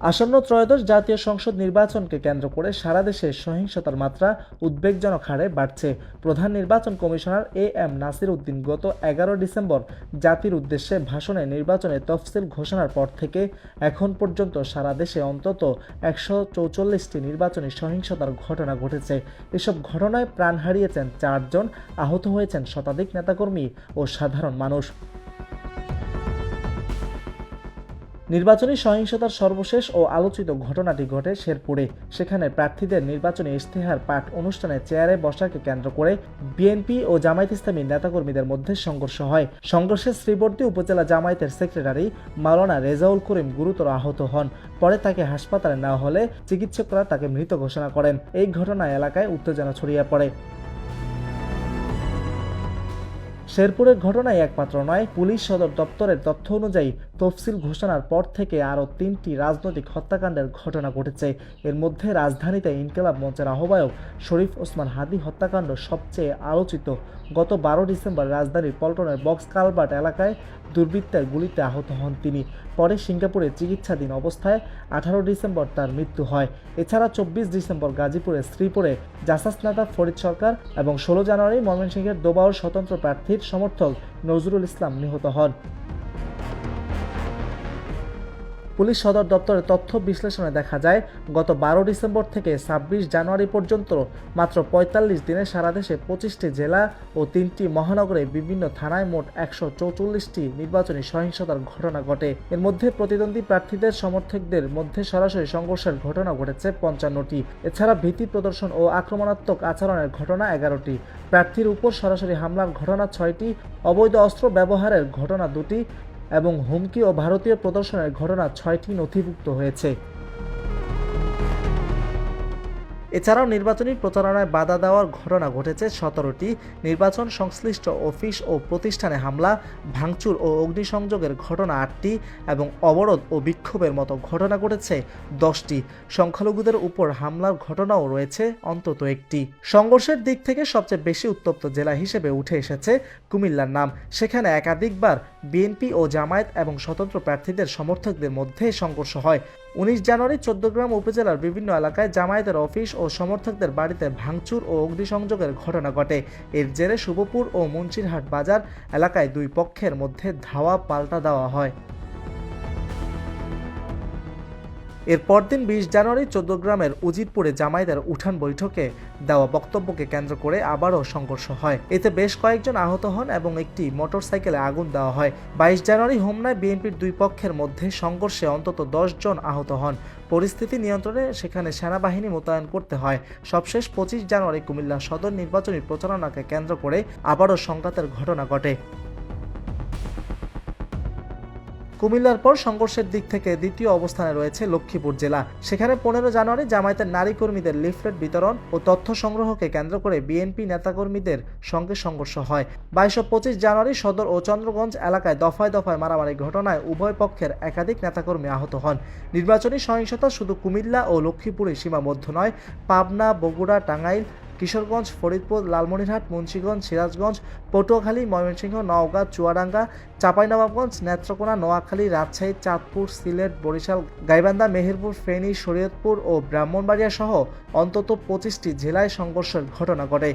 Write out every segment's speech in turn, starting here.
আসন্ন ত্রয়োদশ জাতীয় সংসদ নির্বাচনকে কেন্দ্র করে সারা দেশে সহিংসতার মাত্রা উদ্বেগজনক হারে বাড়ছে। প্রধান নির্বাচন commissioner A M Nasir Uddin গত এগারো ডিসেম্বর জাতির উদ্দেশ্যে ভাষণে নির্বাচনের তফসিল ঘোষণার পর থেকে এখন পর্যন্ত সারা দেশে অন্তত একশো চৌচল্লিশটি নির্বাচনী সহিংসতার ঘটনা ঘটেছে। এসব ঘটনায় প্রাণ হারিয়েছেন চারজন, আহত হয়েছেন শতাধিক নেতাকর্মী ও সাধারণ মানুষ। নির্বাচনী সহিংসতার সর্বশেষ ও আলোচিত ঘটনাটি ঘটে শেরপুরে। সেখানে প্রার্থীদের নির্বাচনী ইশতেহার পাঠ অনুষ্ঠানে চেয়ারে বসাকে কেন্দ্র করে বিএনপি ও জামায়াত ইসলামী নেতাকর্মীদের মধ্যে সংঘর্ষ হয়। সংঘর্ষে শ্রীবর্তী উপজেলা জামায়াতের সেক্রেটারি মাওলানা রেজাউল করিম গুরুতর আহত হন। পরে তাকে হাসপাতালে নেওয়া হলে চিকিৎসকরা তাকে মৃত ঘোষণা করেন। এই ঘটনায় এলাকায় উত্তেজনা ছড়িয়ে পড়ে। শেরপুরের ঘটনায় একমাত্র নয়, পুলিশ সদর দপ্তরের তথ্য অনুযায়ী তফসিল ঘোষণার পর থেকে আরও তিনটি রাজনৈতিক হত্যাকাণ্ডের ঘটনা ঘটেছে। এর মধ্যে রাজধানীতে ইনকেলাব মঞ্চের আহ্বায়ক শরীফ ওসমান হাদি হত্যাকাণ্ড সবচেয়ে আলোচিত। গত বারো ডিসেম্বর রাজধানীর পল্টনের বক্স কালবার্ট এলাকায় দুর্বৃত্তের গুলিতে আহত হন তিনি। পরে সিঙ্গাপুরে চিকিৎসাধীন অবস্থায় আঠারো ডিসেম্বর তার মৃত্যু হয়। এছাড়া চব্বিশ ডিসেম্বর গাজীপুরের শ্রীপুরে জাসাস নেতা ফরিদ সরকার এবং ষোলো জানুয়ারি ময়মনসিংহের দোবাউর স্বতন্ত্র প্রার্থীর সমর্থক নজরুল ইসলাম নিহত হন। পুলিশ সদর দপ্তরের তথ্য বিশ্লেষণে দেখা যায়, গত বারো ডিসেম্বর থেকে ছাব্বিশ জানুয়ারি পর্যন্ত মাত্র পঁয়তাল্লিশ দিনে সারা দেশে পঁচিশটি জেলা ও তিনটি মহানগরে বিভিন্ন থানায় মোট একশো চৌচল্লিশটি নির্বাচনী সহিংসতার ঘটনা ঘটে। এর মধ্যে প্রতিদ্বন্দ্বী প্রার্থীদের সমর্থকদের মধ্যে সরাসরি সংঘর্ষের ঘটনা ঘটেছে পঞ্চান্নটি। এছাড়া ভীতি প্রদর্শন ও আক্রমণাত্মক আচরণের ঘটনা এগারোটি। প্রার্থীর উপর সরাসরি হামলার ঘটনা ছয়টি, অবৈধ অস্ত্র ব্যবহারের ঘটনা দুটি এবং হুমকি ও ভারতীয় প্রদর্শনের ঘটনা ছয়টি নথিভুক্ত হয়েছে। এছাড়াও নির্বাচনী প্রচারণায় বাধা দেওয়ার ঘটনা ঘটেছে সতেরোটি নির্বাচন সংশ্লিষ্ট অফিস ও প্রতিষ্ঠানে হামলা, ভাঙচুর ও অগ্নিসংযোগের ঘটনা আটটি এবং অবরোধ ও বিক্ষোভের মতো ঘটনা ঘটেছে দশটি। সংখ্যালঘুদের উপর হামলার ঘটনাও রয়েছে অন্তত একটি। সংঘর্ষের দিক থেকে সবচেয়ে বেশি উত্তপ্ত জেলা হিসেবে উঠে এসেছে কুমিল্লার নাম। সেখানে একাধিকবার বিএনপি ও জামায়াত এবং স্বতন্ত্র প্রার্থীদের সমর্থকদের মধ্যে সংঘর্ষ হয়। উনিশ জানুয়ারি চোদ্দগ্রাম উপজেলার বিভিন্ন এলাকায় জামায়াতের অফিস ও সমর্থকদের বাড়িতে ভাঙচুর ও অগ্নিসংযোগের ঘটনা ঘটে। এর জেরে শুভপুর ও মুন্সিরহাট বাজার এলাকায় দুই পক্ষের মধ্যে ধাওয়া পাল্টা দেওয়া হয়। এর পরদিন বিশ জানুয়ারি চোদ্দগ্রামের উজিরপুরে জামায়াতের উঠান বৈঠকে দেওয়া বক্তব্যকে কেন্দ্র করে আবারও সংঘর্ষ হয়। এতে বেশ কয়েকজন আহত হন এবং একটি মোটরসাইকেলে আগুন দেওয়া হয়। বাইশ জানুয়ারি হোমনায় বিএনপির দুই পক্ষের মধ্যে সংঘর্ষে অন্তত দশ জন আহত হন। পরিস্থিতি নিয়ন্ত্রণে সেখানে সেনাবাহিনী মোতায়েন করতে হয়। সবশেষ পঁচিশ জানুয়ারি কুমিল্লা সদর নির্বাচনী প্রচারণাকে কেন্দ্র করে আবারও সংঘাতের ঘটনা ঘটে। কুমিল্লার পর সংঘর্ষের দিক থেকে দ্বিতীয় অবস্থানে রয়েছে লক্ষ্মীপুর জেলা। সেখানে পনেরো জানুয়ারি জামায়াতের নারী কর্মীদের লিফলেট বিতরণ ও তথ্য সংগ্রহকে কেন্দ্র করে বিএনপি নেতাকর্মীদের সঙ্গে সংঘর্ষ হয়। বাইশ পঁচিশ জানুয়ারি সদর ও চন্দ্রগঞ্জ এলাকায় দফায় দফায় মারামারি ঘটনায় উভয় পক্ষের একাধিক নেতাকর্মী আহত হন। নির্বাচনী সহিংসতা শুধু কুমিল্লা ও লক্ষ্মীপুরে সীমাবদ্ধ নয়, পাবনা, বগুড়া, টাঙ্গাইল কিশোরগঞ্জ, ফরিদপুর, লালমনিরহাট, মুন্সীগঞ্জ, সিরাজগঞ্জ, পটুয়াখালী, ময়মনসিংহ, নওগাঁ, চুয়াডাঙ্গা, চাঁপাইনবাবগঞ্জ, নেত্রকোনা, নোয়াখালী, রাজশাহী, চাঁদপুর, সিলেট, বরিশাল, গাইবান্ধা, মেহেরপুর, ফেনী, শরীয়তপুর ও ব্রাহ্মণবাড়িয়া সহ অন্তত পঁচিশটি জেলায় সংঘর্ষের ঘটনা ঘটে।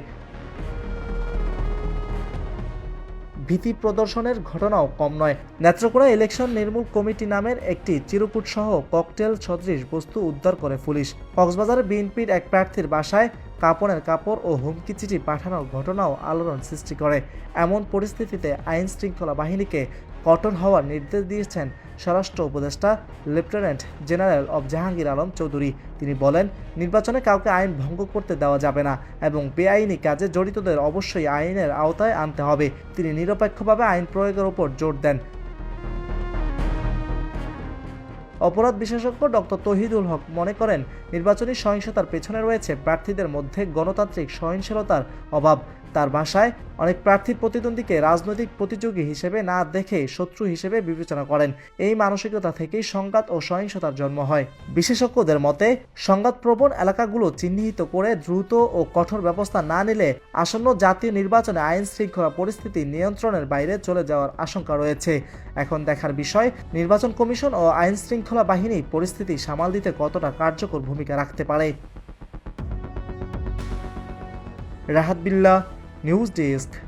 ভীতি প্রদর্শনের ঘটনাও কম নয়। নেত্রকোনা ইলেকশন নির্মূল কমিটি নামের একটি চিরকুট সহ ককটেল ছত্রিশ বস্তু উদ্ধার করে পুলিশ। কক্সবাজারে বিএনপির এক প্রার্থীর বাসায় কাপড়ের কাপড় ও হুমকি চিঠি পাঠানোর ঘটনাও আলোড়ন সৃষ্টি করে। এমন পরিস্থিতিতে আইন শৃঙ্খলা বাহিনীকে কঠোর হওয়ার নির্দেশ দিয়েছেন স্বরাষ্ট্র উপদেষ্টা, লেফটেন্যান্ট জেনারেল অব জাহাঙ্গীর আলম চৌধুরী। তিনি বলেন, নির্বাচনে কাউকে আইন ভঙ্গ করতে দেওয়া যাবে না এবং বেআইনি কাজে জড়িতদের অবশ্যই আইনের আওতায় আনতে হবে। তিনি নিরপেক্ষভাবে আইন প্রয়োগের উপর জোর দেন। অপরাধ বিশেষজ্ঞ ডক্টর তহিদুল হক মনে করেন, নির্বাচনী সহিংসতার পেছনে রয়েছে প্রার্থীদের মধ্যে গণতান্ত্রিক সহিংসতার অভাব। তার ভাষায় অনেক প্রার্থীর প্রতিদ্বন্দ্বীকে রাজনৈতিক প্রতিযোগী হিসেবে না দেখে শত্রু হিসেবে বিবেচনা করেন। এই মানসিকতা থেকেই সংঘাত ও সহিংসতার জন্ম হয়। বিশেষজ্ঞদের মতে, সংঘাতপ্রবণ এলাকাগুলো চিহ্নিত করে দ্রুত ও কঠোর ব্যবস্থা না নিলে আসন্ন জাতীয় নির্বাচনে আইন শৃঙ্খলা পরিস্থিতি নিয়ন্ত্রণের বাইরে চলে যাওয়ার আশঙ্কা রয়েছে। এখন দেখার বিষয়, নির্বাচন কমিশন ও আইন শৃঙ্খলা বাহিনী পরিস্থিতি সামাল দিতে কতটা কার্যকর ভূমিকা রাখতে পারে? রাহাত বিল্লাহ Newsdesk